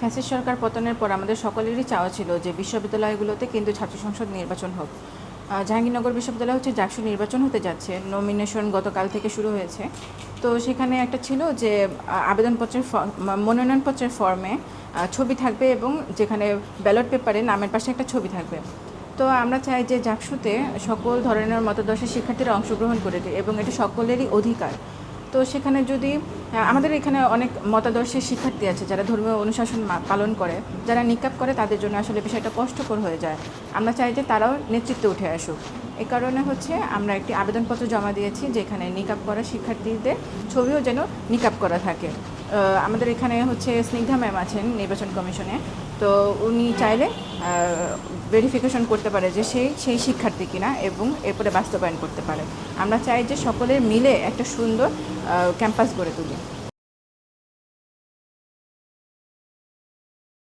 Fascist সরকার পতনের পর আমাদের সকলেরই চাওয়া ছিল যে বিশ্ববিদ্যালয়গুলোতে কিন্তু ছাত্র সংসদ নির্বাচন হোক। জাহাঙ্গীরনগর বিশ্ববিদ্যালয় হচ্ছে জাকসু নির্বাচন হতে যাচ্ছে। নমিনেশন গতকাল থেকে শুরু হয়েছে। তো সেখানে একটা ছিল যে আবেদনপত্রের মনোনয়নপত্রের ফর্মে ছবি থাকবে এবং যেখানে ব্যালট পেপারে নামের পাশে একটা ছবি থাকবে। তো আমরা চাই যে জাকসুতে সকল ধরনের মতাদর্শের শিক্ষার্থীরা অংশগ্রহণ করে এবং এটা সকলেরই অধিকার। তো সেখানে যদি আমাদের এখানে অনেক মতাদর্শের শিক্ষার্থী আছে যারা ধর্মীয় অনুশাসন পালন করে, যারা নিকাপ করে তাদের জন্য আসলে বিষয়টা কষ্টকর হয়ে যায়। আমরা চাই যে তারাও নেতৃত্বে উঠে আসুক। এ কারণে হচ্ছে আমরা একটি আবেদনপত্র জমা দিয়েছি যেখানে নিকাপ করা শিক্ষার্থীদের ছবিও যেন নিকাপ করা থাকে। আমাদের এখানে হচ্ছে স্নিগ্ধা ম্যাম আছেন নির্বাচন কমিশনে। তো উনি চাইলে ভেরিফিকেশন করতে পারে যে সেই সেই শিক্ষার্থী কিনা এবং এরপরে বাস্তবায়ন করতে পারে। আমরা চাই যে সকলে মিলে একটা সুন্দর ক্যাম্পাস গড়ে তুলি।